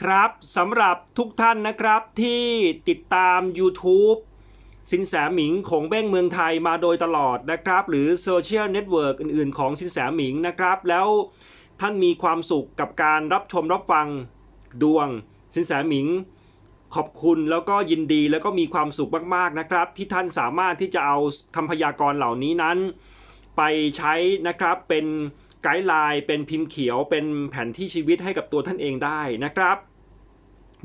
ครับสำหรับทุกท่านนะครับที่ติดตาม YouTube สินแสหมิงของเบ้งเมืองไทยมาโดยตลอดนะครับ หรือโซเชียลเน็ตเวิร์กอื่นๆ ของสินแสหมิงนะครับ แล้วท่านมีความสุขกับการรับชมรับฟังดวง สินแสหมิง ขอบคุณแล้วก็ยินดีแล้วก็มีความสุขมากๆนะครับ ที่ท่านสามารถที่จะเอาคำพยากรณ์เหล่านี้นั้น ไปใช้นะครับเป็น ไกด์ไลน์เป็นพิมพ์เขียวเป็นแผนที่ชีวิตให้กับตัวท่านเองได้นะครับ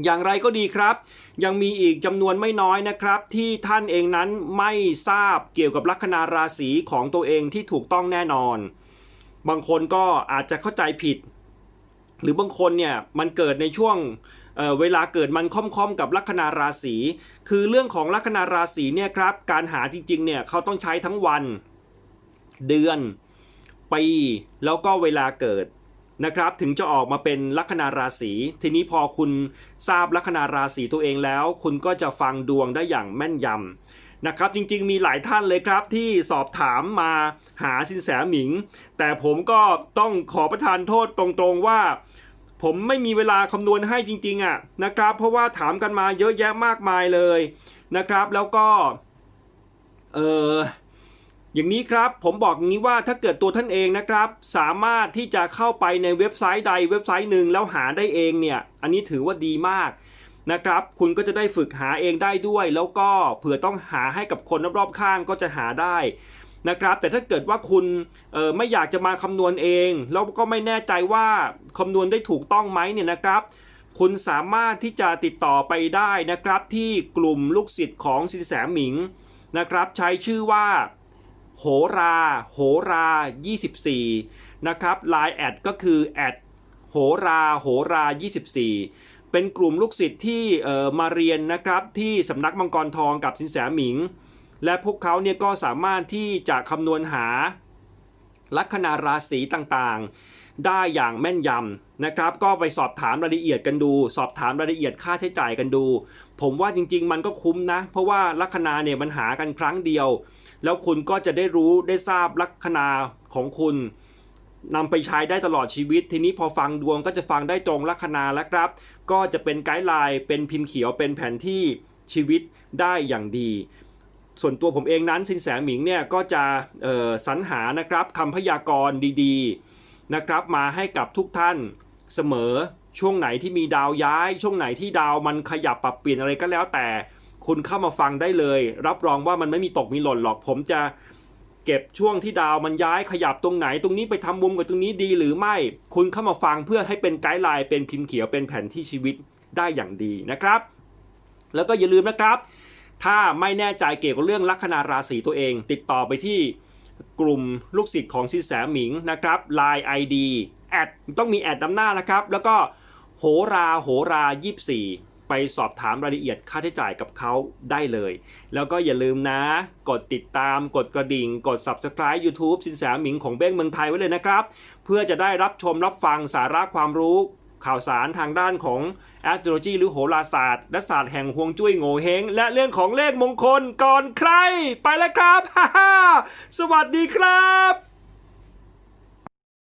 อย่างไรก็ดีครับ ยังมีอีกจำนวนไม่น้อยนะครับ ที่ท่านเองนั้นไม่ทราบเกี่ยวกับลัคนาราศีของตัวเองที่ถูกต้องแน่นอน บางคนก็อาจจะเข้าใจผิด หรือบางคนเนี่ยมันเกิดในช่วงเเวลาเกิดมันค่อมๆกับลัคนาราศี คือเรื่องของลัคนาราศีเนี่ยครับการหาจริงๆเนี่ยเขาต้องใช้ทั้งวัน เดือน ปีแล้วก็เวลาเกิดนะครับ ถึงจะออกมาเป็นลัคนาราศีทีนี้พอคุณทราบลัคนาราศีตัวเองแล้ว คุณก็จะฟังดวงได้อย่างแม่นยำนะครับ จริงๆ มีหลายท่านเลยครับที่สอบถามมาหาสินแสหมิง แต่ผมก็ต้องขอประทานโทษตรงๆว่าผมไม่มีเวลาคำนวณให้จริงๆอะนะครับ เพราะว่าถามกันมาเยอะแยะมากมายเลยนะครับ แล้วก็ เออ อย่างนี้ครับผมบอกอย่างนี้ว่าถ้าเกิดตัวท่านเองนะครับ สามารถที่จะเข้าไปในเว็บไซต์ใดเว็บไซต์หนึ่งแล้วหาได้เองเนี่ยอันนี้ถือว่าดีมากนะครับ คุณก็จะได้ฝึกหาเองได้ด้วย แล้วก็เผื่อต้องหาให้กับคนรอบๆข้างก็จะหาได้นะครับ แต่ถ้าเกิดว่าคุณไม่อยากจะมาคำนวณเองแล้วก็ไม่แน่ใจว่าคำนวณได้ถูกต้องไหมเนี่ยนะครับ คุณสามารถที่จะติดต่อไปได้นะครับ ที่กลุ่มลูกศิษย์ของสินแสหมิงนะครับ ใช้ชื่อว่า โหรา โหรา 24 นะครับ Line แอดก็คือแอดโหรา โหรา 24 เป็นกลุ่มลูกศิษย์ที่มาเรียนนะครับที่สำนักมังกรทองกับสินแสหมิง และพวกเขาเนี่ยก็สามารถที่จะคำนวณหา ลัคนาราศีต่างๆ ได้อย่างแม่นยำนะครับ ก็ไปสอบถามรายละเอียดกันดู สอบถามรายละเอียดค่าใช้จ่ายกันดู ผมว่าจริงๆ มันก็คุ้มนะ เพราะว่าลัคนาเนี่ยมันหากันครั้งเดียว แล้วคุณก็จะได้รู้ได้ทราบลัคนาของคุณนำไปใช้ได้ตลอดชีวิต ทีนี้พอฟังดวงก็จะฟังได้ตรงลัคนาแล้วครับ ก็จะเป็นไกด์ไลน์เป็นพิมพ์เขียวเป็นแผนที่ชีวิตได้อย่างดี ส่วนตัวผมเองนั้นสินแสหมิงเนี่ยก็จะสรรหานะครับคำพยากรณ์ดีๆนะครับ มาให้กับทุกท่านเสมอช่วงไหนที่มีดาวย้าย ช่วงไหนที่ดาวมันขยับปรับเปลี่ยนอะไรก็แล้วแต่คุณเข้ามาฟังได้เลย รับรองว่ามันไม่มีตกมีหล่นหรอกผมจะเก็บช่วงที่ดาวมันย้ายขยับตรงไหน ตรงนี้ไปทำมุมกับตรงนี้ดีหรือไม่ คุณเข้ามาฟังเพื่อให้เป็นไกด์ไลน์เป็นพิมพ์เขียวเป็นแผนที่ชีวิตได้อย่างดีนะครับ แล้วก็อย่าลืมนะครับ ถ้าไม่แน่ใจเกี่ยวกับเรื่องลัคนาราศีตัวเอง ติดต่อไปที่กลุ่มลูกศิษย์ของสินแสหมิงนะครับ Line ID แอดต้องมีแอดนำหน้านะครับ แล้วก็โหราโหรา24 ไปสอบถามรายละเอียดค่าใช้จ่ายกับเขาได้เลย แล้วก็อย่าลืมนะ กดติดตามกดกระดิ่ง กด Subscribe YouTube สินแสหมิงของเบ้งเมืองไทยไว้เลยนะครับ เพื่อจะได้รับชมรับฟังสาระความรู้ ข่าวสารทางด้านของ astrology หรือโหราศาสตร์ และศาสตร์แห่งฮวงจุ้ยโง่เฮง และเรื่องของเลขมงคลก่อนใคร ไปแล้วครับฮ่าสวัสดีครับ